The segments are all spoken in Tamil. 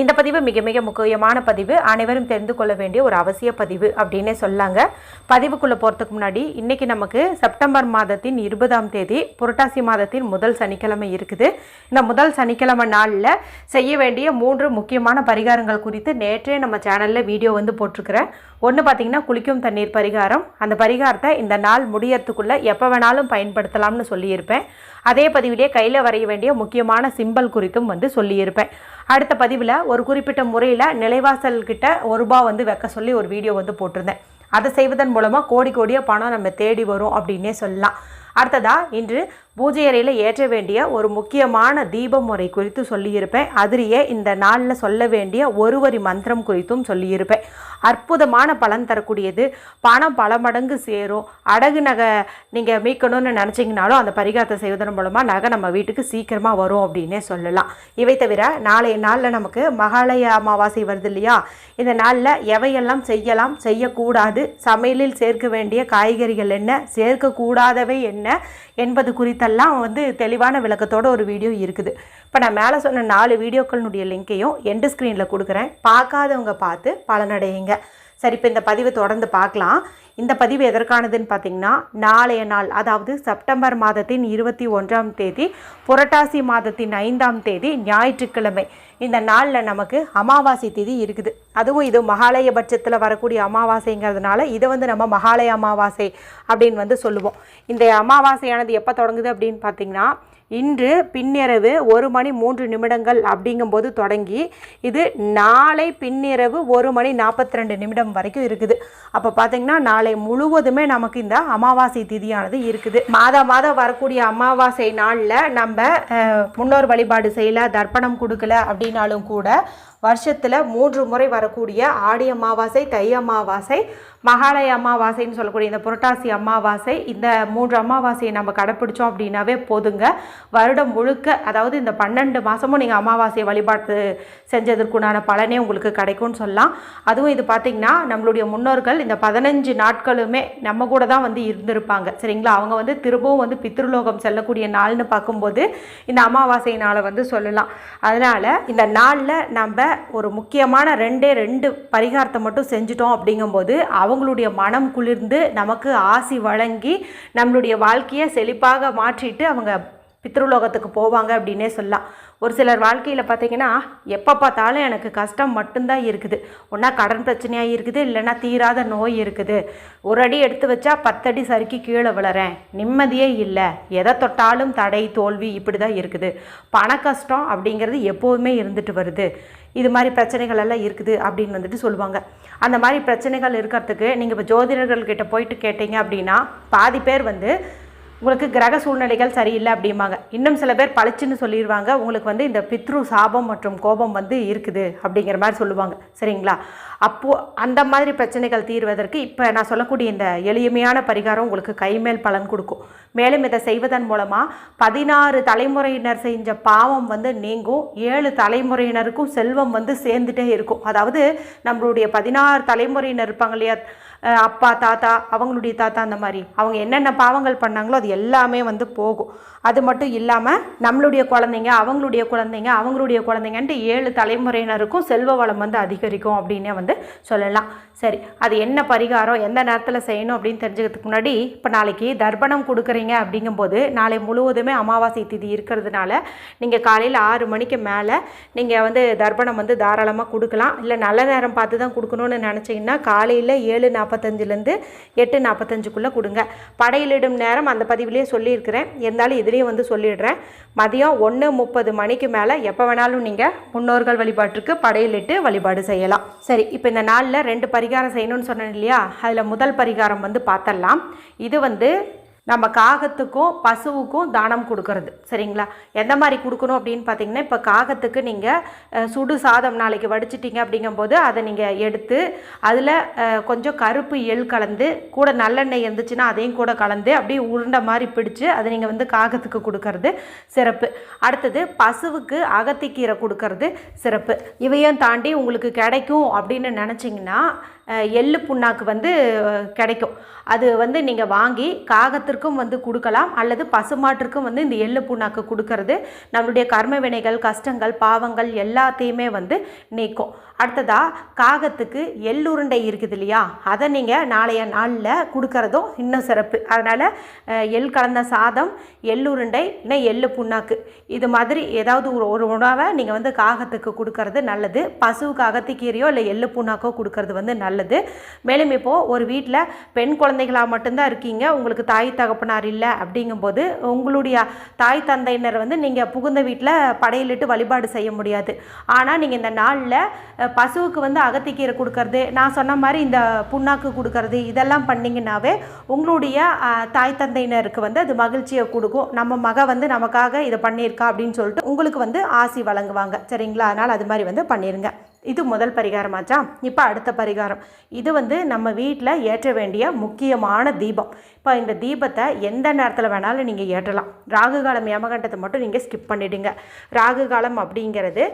இந்த பதிவு மிக மிக முக்கியமான பதிவு. அனைவரும் தெரிந்து கொள்ள வேண்டிய ஒரு அவசிய பதிவு அப்படின்னே சொல்லாங்க. பதிவுக்குள்ளே போகிறதுக்கு முன்னாடி இன்றைக்கி நமக்கு செப்டம்பர் மாதத்தின் இருபதாம் தேதி புரட்டாசி மாதத்தின் முதல் சனிக்கிழமை இருக்குது. இந்த முதல் சனிக்கிழமை நாளில் செய்ய வேண்டிய மூன்று முக்கியமான பரிகாரங்கள் குறித்து நேற்றே நம்ம சேனலில் வீடியோ வந்து போட்டிருக்கிறேன். ஒன்று பார்த்தீங்கன்னா குளிக்கும் தண்ணீர் பரிகாரம். அந்த பரிகாரத்தை இந்த நாள் முடியறதுக்குள்ளே எப்போ வேணாலும் பயன்படுத்தலாம்னு சொல்லியிருப்பேன். அதே பதிவிலே கையில் வரைய வேண்டிய முக்கியமான சிம்பல் குறித்தும் வந்து சொல்லியிருப்பேன். அடுத்த பதிவில் ஒரு குறிப்பிட்ட முறையில் நிலைவாசல்கிட்ட ஒரு ரூபா வந்து வைக்க சொல்லி ஒரு வீடியோ வந்து போட்டிருந்தேன். அதை செய்வதன் மூலமாக கோடி கோடியாக பணம் நம்ம தேடி வரும் அப்படின்னே சொல்லலாம். அடுத்ததாக இன்று பூஜை அறையில் ஏற்ற வேண்டிய ஒரு முக்கியமான தீப முறை குறித்து சொல்லியிருப்பேன். அதிலேயே இந்த நாளில் சொல்ல வேண்டிய ஒரு வரி மந்திரம் குறித்தும் சொல்லியிருப்பேன். அற்புதமான பலன் தரக்கூடியது. பணம் பல மடங்கு சேரும். அடகு நகை நீங்கள் மீட்கணும்னு நினச்சிங்கனாலும் அந்த பரிகாரத்தை செய்வதன் மூலமாக நகை நம்ம வீட்டுக்கு சீக்கிரமாக வரும் அப்படின்னே சொல்லலாம். இவை தவிர நாளைய நாளில் நமக்கு மகாலய அமாவாசை வருது இல்லையா? இந்த நாளில் எவையெல்லாம் செய்யலாம் செய்யக்கூடாது சமையலில் சேர்க்க வேண்டிய காய்கறிகள் என்ன சேர்க்கக்கூடாதவை என்ன என்பது குறித்த குறித்தெல்லாம் வந்து தெளிவான விளக்கத்தோட ஒரு வீடியோ இருக்குது. இப்போ நான் மேலே சொன்ன நாலு வீடியோக்களினுடைய லிங்க்கையும் எண்டு ஸ்க்ரீனில் கொடுக்குறேன். பார்க்காதவங்க பார்த்து பலனடையுங்க. சரி இப்போ இந்த பதிவை தொடர்ந்து பார்க்கலாம். இந்த பதிவு எதற்கானதுன்னு பார்த்தீங்கன்னா நாளைய நாள் அதாவது செப்டம்பர் மாதத்தின் இருபத்தி ஒன்றாம் தேதி புரட்டாசி மாதத்தின் ஐந்தாம் தேதி ஞாயிற்றுக்கிழமை. இந்த நாளில் நமக்கு அமாவாசை தேதி இருக்குது. அதுவும் இது மகாலய பட்சத்தில் வரக்கூடிய அமாவாசைங்கிறதுனால இதை வந்து நம்ம மகாலய அமாவாசை அப்படின்னு வந்து சொல்லுவோம். இந்த அமாவாசையானது எப்போ தொடங்குது அப்படின்னு பார்த்தீங்கன்னா இன்று பின்னிரவு ஒரு மணி மூன்று நிமிடங்கள் அப்படிங்கும்போது தொடங்கி இது நாளை பின்னிரவு ஒரு மணி நாற்பத்தி ரெண்டு நிமிடம் வரைக்கும் இருக்குது. அப்போ பார்த்தீங்கன்னா நாளை முழுவதுமே நமக்கு இந்த அமாவாசை திதியானது இருக்குது. மாதம் மாதம் வரக்கூடிய அமாவாசை நாளில் நம்ம முன்னோர் வழிபாடு செய்யல தர்ப்பணம் கொடுக்கல அப்படின்னாலும் கூட வருஷத்தில் மூன்று முறை வரக்கூடிய ஆடி அமாவாசை தை அமாவாசை மகாலய அமாவாசைன்னு சொல்லக்கூடிய இந்த புரட்டாசி அமாவாசை இந்த மூன்று அமாவாசையை நம்ம கடைப்பிடிச்சோம் அப்படின்னாவே போதுங்க. வருடம் முழுக்க அதாவது இந்த பன்னெண்டு மாதமும் நீங்கள் அமாவாசையை வழிபாட்டு செஞ்சதற்குண்டான பலனே உங்களுக்கு கிடைக்கும்னு சொல்லலாம். அதுவும் இது பார்த்திங்கன்னா நம்மளுடைய முன்னோர்கள் இந்த பதினஞ்சு நாட்களுமே நம்ம கூட தான் வந்து இருந்திருப்பாங்க. சரிங்களா? அவங்க வந்து திரும்பவும் வந்து பித்ருலோகம் செல்லக்கூடிய நாள்னு பார்க்கும்போது இந்த அமாவாசை நாளை வந்து சொல்லலாம். அதனால் இந்த நாளில் நம்ம ஒரு முக்கியமான ரெண்டே ரெண்டு பரிகாரத்தை மட்டும் செஞ்சுட்டோம் அப்படிங்கும்போது அவங்களுடைய மனம் குளிர்ந்து நமக்கு ஆசி வழங்கி நம்மளுடைய வாழ்க்கையை செழிப்பாக மாற்றிட்டு அவங்க பித்ருலோகத்துக்கு போவாங்க அப்படின்னே சொல்லலாம். ஒரு சிலர் வாழ்க்கையில் பார்த்தீங்கன்னா எப்போ பார்த்தாலும் எனக்கு கஷ்டம் மட்டும்தான் இருக்குது. ஒன்றா கடன் பிரச்சனையாக இருக்குது இல்லைன்னா தீராத நோய் இருக்குது. ஒரு அடி எடுத்து வச்சா பத்தடி சறுக்கி கீழே விழறேன். நிம்மதியே இல்லை. எதை தொட்டாலும் தடை தோல்வி இப்படி தான் இருக்குது. பண கஷ்டம் அப்படிங்கிறது எப்போதுமே இருந்துட்டு வருது. இது மாதிரி பிரச்சனைகள் எல்லாம் இருக்குது அப்படின்னு வந்துட்டு சொல்லுவாங்க. அந்த மாதிரி பிரச்சனைகள் இருக்கிறதுக்கு நீங்கள் இப்போ ஜோதிடர்கள்கிட்ட போயிட்டு கேட்டீங்க அப்படின்னா பாதி பேர் வந்து உங்களுக்கு கிரக சூழ்நிலைகள் சரியில்லை அப்படிம்பாங்க. இன்னும் சில பேர் பளிச்சுன்னு சொல்லிடுவாங்க உங்களுக்கு வந்து இந்த பித்ரு சாபம் மற்றும் கோபம் வந்து இருக்குது அப்படிங்கிற மாதிரி சொல்லுவாங்க. சரிங்களா? அப்போது அந்த மாதிரி பிரச்சனைகள் தீர்வதற்கு இப்போ நான் சொல்லக்கூடிய இந்த எளிமையான பரிகாரம் உங்களுக்கு கைமேல் பலன் கொடுக்கும். மேலும் இதை செய்வதன் மூலமாக பதினாறு தலைமுறையினர் செஞ்ச பாவம் வந்து நீங்கும். ஏழு தலைமுறையினருக்கும் செல்வம் வந்து சேர்ந்துட்டே இருக்கும். அதாவது நம்மளுடைய பதினாறு தலைமுறையினர் இருப்பாங்க இல்லையா? அப்பா தாத்தா அவங்களுடைய தாத்தா அந்த மாதிரி. அவங்க என்னென்ன பாவங்கள் பண்ணாங்களோ அது எல்லாமே வந்து போகும். அது மட்டும் இல்லாமல் நம்மளுடைய குழந்தைங்க அவங்களுடைய குழந்தைங்க அவங்களுடைய குழந்தைங்கன்ட்டு ஏழு தலைமுறையினருக்கும் செல்வ வளம் வந்து அதிகரிக்கும் அப்படின்னே வந்து சொல்லலாம். சரி அது என்ன பரிகாரம் எந்த நேரத்தில் செய்யணும் அப்படின்னு தெரிஞ்சுக்கிறதுக்கு முன்னாடி இப்போ நாளைக்கு தர்ப்பணம் கொடுக்குறீங்க அப்படிங்கும்போது நாளை முழுவதுமே அமாவாசை திதி இருக்கிறதுனால நீங்கள் காலையில் ஆறு மணிக்கு மேலே நீங்கள் வந்து தர்ப்பணம் வந்து தாராளமாக கொடுக்கலாம். இல்லை நல்ல நேரம் பார்த்து தான் கொடுக்கணும்னு நினச்சிங்கன்னா காலையில் ஏழு நாற்பது நாற்பத்தஞ்சிலேருந்து எட்டு நாற்பத்தஞ்சுக்குள்ளே கொடுங்க. படையிலிடும் நேரம் அந்த பதிவிலேயே சொல்லியிருக்கிறேன். இருந்தாலும் இதுலேயும் வந்து சொல்லிடுறேன். மதியம் ஒன்று முப்பது மணிக்கு மேலே எப்போ வேணாலும் நீங்கள் முன்னோர்கள் வழிபாட்டுக்கு படையலிட்டு வழிபாடு செய்யலாம். சரி இப்போ இந்த நாளில் ரெண்டு பரிகாரம் செய்யணும்னு சொன்னேன் இல்லையா? அதில் முதல் பரிகாரம் வந்து பார்த்தரலாம் இது வந்து நம்ம காகத்துக்கும் பசுவுக்கும் தானம் கொடுக்கறது. சரிங்களா? எந்த மாதிரி கொடுக்கணும் அப்படின்னு பார்த்தீங்கன்னா இப்போ காகத்துக்கு நீங்கள் சுடு சாதம் நாளைக்கு வடிச்சிட்டிங்க அப்படிங்கும்போது அதை நீங்கள் எடுத்து அதில் கொஞ்சம் கருப்பு எள் கலந்து கூட நல்லெண்ணெய் இருந்துச்சுன்னா அதையும் கூட கலந்து அப்படியே உருண்டை மாதிரி பிடிச்சு அதை நீங்கள் வந்து காகத்துக்கு கொடுக்கறது சிறப்பு. அடுத்தது பசுவுக்கு அகத்திக்கீரை கொடுக்கறது சிறப்பு. இவையும் தாண்டி உங்களுக்கு கிடைக்கும் அப்படின்னு நினச்சிங்கன்னா எள்ளு புண்ணாக்கு வந்து கிடைக்கும். அது வந்து நீங்கள் வாங்கி காகத்திற்கும் வந்து கொடுக்கலாம் அல்லது பசுமாட்டிற்கும் வந்து இந்த எள்ளு புண்ணாக்கு கொடுக்கறது. நம்மளுடைய கர்ம வினைகள் கஷ்டங்கள் பாவங்கள் எல்லாத்தையுமே வந்து நீக்கும். அடுத்ததாக காகத்துக்கு எள்ளுருண்டை இருக்குது இல்லையா? அதை நீங்கள் நாளைய நாளில் கொடுக்கறதும் இன்னும் சிறப்பு. அதனால் எள் கலந்த சாதம் எள்ளுருண்டை இல்லை எள்ளு புண்ணாக்கு. இது மாதிரி ஏதாவது ஒரு ஒரு உணவை நீங்கள் வந்து காகத்துக்கு கொடுக்கறது நல்லது. பசுவுக்கு அகத்திக்கீரையோ இல்லை எள்ளு புண்ணாக்கோ கொடுக்கறது வந்து நல்லது. மேலும் இப்போது ஒரு வீட்டில் பெண் குழந்தைகளாக மட்டும்தான் இருக்கீங்க. உங்களுக்கு தாய் தகப்பனார் இல்லை அப்படிங்கும்போது உங்களுடைய தாய் தந்தையினர் வந்து நீங்கள் புகுந்த வீட்டில் படையலிட்டு வழிபாடு செய்ய முடியாது. ஆனால் நீங்கள் இந்த நாளில் பசுவுக்கு வந்து அகத்திக்கீரை கொடுக்கறது நான் சொன்ன மாதிரி இந்த புண்ணாக்கு கொடுக்கறது இதெல்லாம் பண்ணிங்கன்னாவே உங்களுடைய தாய் தந்தையினருக்கு வந்து அது மகிழ்ச்சியை கொடுக்கும். நம்ம மக வந்து நமக்காக இதை பண்ணியிருக்கா அப்படின்னு சொல்லிட்டு உங்களுக்கு வந்து ஆசி வழங்குவாங்க. சரிங்களா? அதனால் அது மாதிரி வந்து பண்ணிடுங்க இது முதல் பரிகாரமாச்சா இப்போ அடுத்த பரிகாரம். இது வந்து நம்ம வீட்டில் ஏற்ற வேண்டிய முக்கியமான தீபம். இப்போ இந்த தீபத்தை எந்த நேரத்தில் வேணாலும் நீங்கள் ஏற்றலாம். ராகு காலம் யமகண்டத்தை மட்டும் நீங்கள் ஸ்கிப் பண்ணிடுங்க. ராகு காலம் அப்படிங்கிறது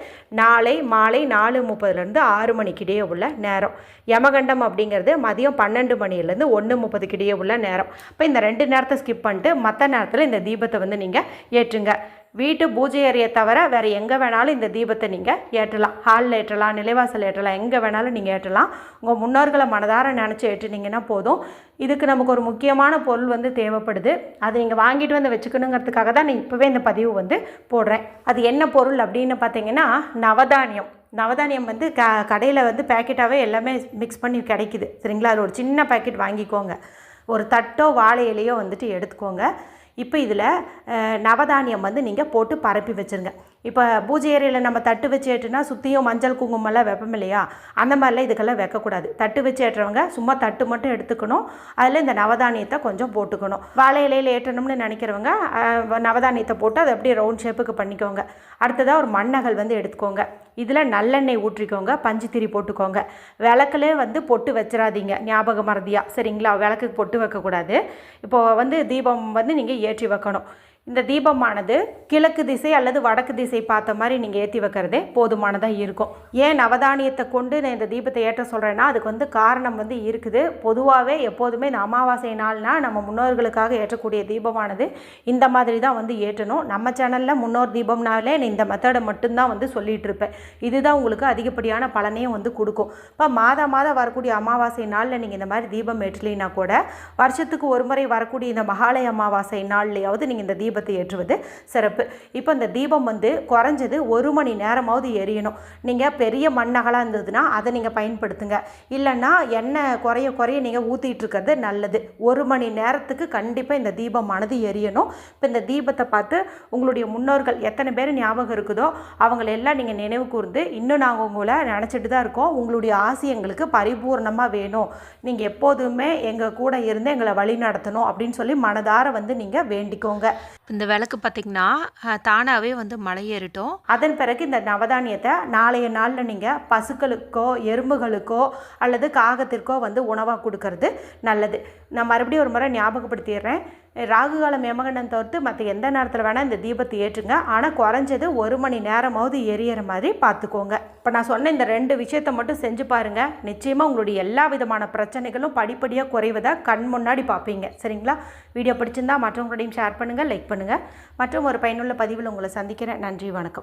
நாளை மாலை நாலு முப்பதுலேருந்து ஆறு மணிக்கிடையே உள்ள நேரம். யமகண்டம் அப்படிங்கிறது மதியம் பன்னெண்டு மணிலேருந்து ஒன்று முப்பதுக்கிடையே உள்ள நேரம். இப்போ இந்த ரெண்டு நேரத்தை ஸ்கிப் பண்ணிட்டு மற்ற நேரத்தில் இந்த தீபத்தை வந்து நீங்கள் ஏற்றுங்க. வீட்டு பூஜை அறையை தவிர வேறு எங்கே வேணாலும் இந்த தீபத்தை நீங்கள் ஏற்றலாம். ஹாலில் ஏற்றலாம் நிலைவாசல் ஏற்றலாம் எங்கே வேணாலும் நீங்கள் ஏற்றலாம். உங்கள் முன்னோர்களை மனதார நினச்சி ஏற்றினீங்கன்னா போதும். இதுக்கு நமக்கு ஒரு முக்கியமான பொருள் வந்து தேவைப்படுது. அதை நீங்கள் வாங்கிட்டு வந்து வச்சுக்கணுங்கிறதுக்காக தான் நான் இப்போவே இந்த பதிவு வந்து போடுறேன். அது என்ன பொருள் அப்படின்னு பார்த்தீங்கன்னா நவதானியம். நவதானியம் வந்து க கடையில் வந்து பேக்கெட்டாகவே எல்லாமே மிக்ஸ் பண்ணி கிடைக்குது. சரிங்களா? அது ஒரு சின்ன பேக்கெட் வாங்கிக்கோங்க. ஒரு தட்டோ வாழை இலையோ வந்துட்டு எடுத்துக்கோங்க. இப்போ இதில் நவதானியம் வந்து நீங்கள் போட்டு பரப்பி வச்சுருங்க. இப்போ பூஜை ஏரியில் நம்ம தட்டு வச்சு ஏற்றுனா சுற்றியும் மஞ்சள் குங்குமம்லாம் வைப்போம் இல்லையா? அந்த மாதிரிலாம் இதுக்கெல்லாம் வைக்கக்கூடாது. தட்டு வச்சு ஏற்றுறவங்க சும்மா தட்டு மட்டும் எடுத்துக்கணும். அதில் இந்த நவதானியத்தை கொஞ்சம் போட்டுக்கணும். வாழை இலையில் ஏற்றணும்னு நினைக்கிறவங்க நவதானியத்தை போட்டு அதை அப்படியே ரவுண்ட் ஷேப்புக்கு பண்ணிக்கோங்க. அடுத்ததாக ஒரு மண்ணகல் வந்து எடுத்துக்கோங்க. இதில் நல்லெண்ணெய் ஊற்றிக்கோங்க. பஞ்சுத்திரி போட்டுக்கோங்க. விளக்குலே வந்து பொட்டு வச்சிடாதீங்க ஞாபக மறதியாக சரிங்களா? விளக்குக்கு பொட்டு வைக்கக்கூடாது. இப்போது வந்து தீபம் வந்து நீங்கள் ஏற்றி வைக்கணும். இந்த தீபமானது கிழக்கு திசை அல்லது வடக்கு திசை பார்த்த மாதிரி நீங்கள் ஏற்றி வைக்கிறதே போதுமானதாக இருக்கும். ஏன் நவதானியத்தை கொண்டு நான் இந்த தீபத்தை ஏற்ற சொல்கிறேன்னா அதுக்கு வந்து காரணம் வந்து இருக்குது. பொதுவாகவே எப்போதுமே இந்த அமாவாசை நாள்னா நம்ம முன்னோர்களுக்காக ஏற்றக்கூடிய தீபமானது இந்த மாதிரி தான் வந்து ஏற்றணும். நம்ம சேனலில் முன்னோர் தீபம்னாலே நான் இந்த மெத்தடை மட்டும்தான் வந்து சொல்லிகிட்டு இருப்பேன். இதுதான் உங்களுக்கு அதிகப்படியான பலனையும் வந்து கொடுக்கும். இப்போ மாதம் மாதம் வரக்கூடிய அமாவாசை நாளில் நீங்கள் இந்த மாதிரி தீபம் ஏற்றலைன்னா கூட வருஷத்துக்கு ஒரு முறை வரக்கூடிய இந்த மகாலய அமாவாசை நாள்லையாவது நீங்கள் இந்த தீபம் தீபத்தை ஏற்றுவது சிறப்பு. இப்போ இந்த தீபம் வந்து குறைஞ்சது ஒரு மணி நேரமாவது எரியணும். நீங்கள் பெரிய மண்ணகலாக இருந்ததுன்னா அதை நீங்கள் பயன்படுத்துங்க. இல்லைன்னா எண்ணெய் குறைய குறைய நீங்கள் ஊற்றிட்டு இருக்கிறது நல்லது. ஒரு மணி நேரத்துக்கு கண்டிப்பாக இந்த தீபமானது எரியணும். இப்போ இந்த தீபத்தை பார்த்து உங்களுடைய முன்னோர்கள் எத்தனை பேர் ஞாபகம் இருக்குதோ அவங்களெல்லாம் நீங்கள் நினைவு கூர்ந்து இன்னும் நாங்கள் உங்களை நினச்சிட்டு தான் இருக்கோம். உங்களுடைய ஆசை எங்களுக்கு பரிபூர்ணமாக வேணும். நீங்கள் எப்போதுமே எங்கள் கூட இருந்து எங்களை வழி நடத்தணும் அப்படின்னு சொல்லி மனதார வந்து நீங்கள் வேண்டிக்கோங்க. இந்த விளக்கு பார்த்திங்கன்னா தானாகவே வந்து மலையேறிட்டோம். அதன் பிறகு இந்த நவதானியத்தை நாளைய நாளில் நீங்கள் பசுக்களுக்கோ எறும்புகளுக்கோ அல்லது காகத்திற்கோ வந்து உணவாக கொடுக்கறது நல்லது. நான் மறுபடியும் ஒரு முறை ஞாபகப்படுத்திடுறேன். ராகு காலம் யமகண்டம் தவிர்த்து மற்ற எந்த நேரத்தில் வேணால் இந்த தீபத்தை ஏற்றுங்க. ஆனால் குறைஞ்சது ஒரு மணி நேரமாவது எரியற மாதிரி பார்த்துக்கோங்க. இப்போ நான் சொன்ன இந்த ரெண்டு விஷயத்தை மட்டும் செஞ்சு பாருங்கள் நிச்சயமாக உங்களுடைய எல்லா விதமான பிரச்சனைகளும் படிப்படியாக குறைவதை கண் முன்னாடி பார்ப்பீங்க. சரிங்களா? வீடியோ பிடிச்சிருந்தா மற்றவங்களோடையும் ஷேர் பண்ணுங்கள் லைக் பண்ணுங்கள் மற்றும் ஒரு பயனுள்ள பதிவில் உங்களை சந்திக்கிறேன். நன்றி வணக்கம்.